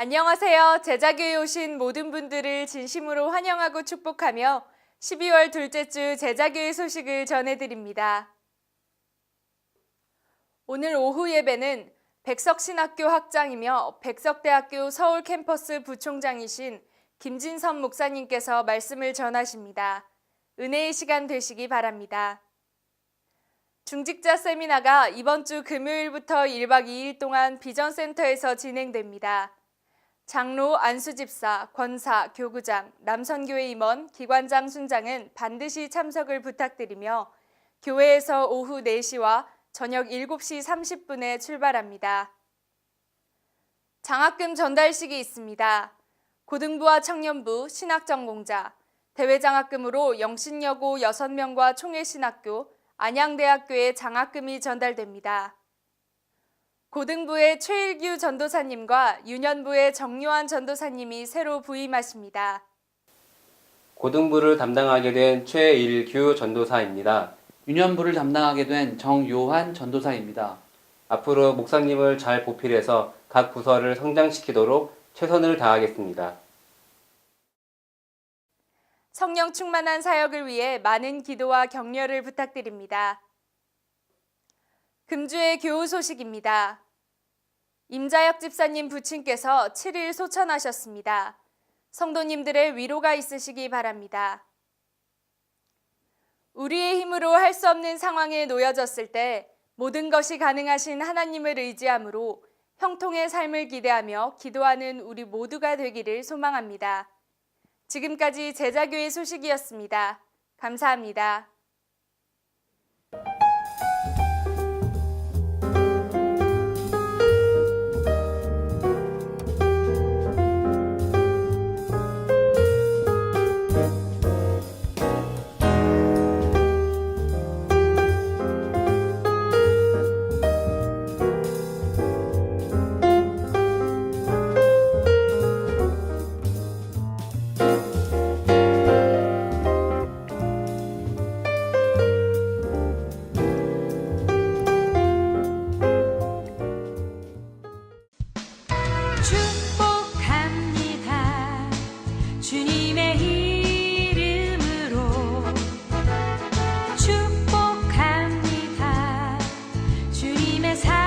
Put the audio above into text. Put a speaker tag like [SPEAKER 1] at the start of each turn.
[SPEAKER 1] 안녕하세요. 제자교에 오신 모든 분들을 진심으로 환영하고 축복하며 12월 둘째 주 제자교회 소식을 전해드립니다. 오늘 오후 예배는 백석신학교 학장이며 백석대학교 서울 캠퍼스 부총장이신 김진선 목사님께서 말씀을 전하십니다. 은혜의 시간 되시기 바랍니다. 중직자 세미나가 이번 주 금요일부터 1박 2일 동안 비전센터에서 진행됩니다. 장로, 안수집사, 권사, 교구장, 남선교회 임원, 기관장, 순장은 반드시 참석을 부탁드리며 교회에서 오후 4시와 저녁 7시 30분에 출발합니다. 장학금 전달식이 있습니다. 고등부와 청년부, 신학전공자, 대외장학금으로 영신여고 6명과 총회신학교, 안양대학교에 장학금이 전달됩니다. 고등부의 최일규 전도사님과 유년부의 정요한 전도사님이 새로 부임하십니다.
[SPEAKER 2] 고등부를 담당하게 된 최일규 전도사입니다.
[SPEAKER 3] 유년부를 담당하게 된 정요한 전도사입니다.
[SPEAKER 2] 앞으로 목사님을 잘 보필해서 각 부서를 성장시키도록 최선을 다하겠습니다.
[SPEAKER 1] 성령 충만한 사역을 위해 많은 기도와 격려를 부탁드립니다. 금주의 교우 소식입니다. 임자혁 집사님 부친께서 7일 소천하셨습니다. 성도님들의 위로가 있으시기 바랍니다. 우리의 힘으로 할 수 없는 상황에 놓여졌을 때 모든 것이 가능하신 하나님을 의지함으로 형통의 삶을 기대하며 기도하는 우리 모두가 되기를 소망합니다. 지금까지 제자교의 소식이었습니다. 감사합니다. 축복합니다. 주님의 이름으로 축복합니다. 주님의 사랑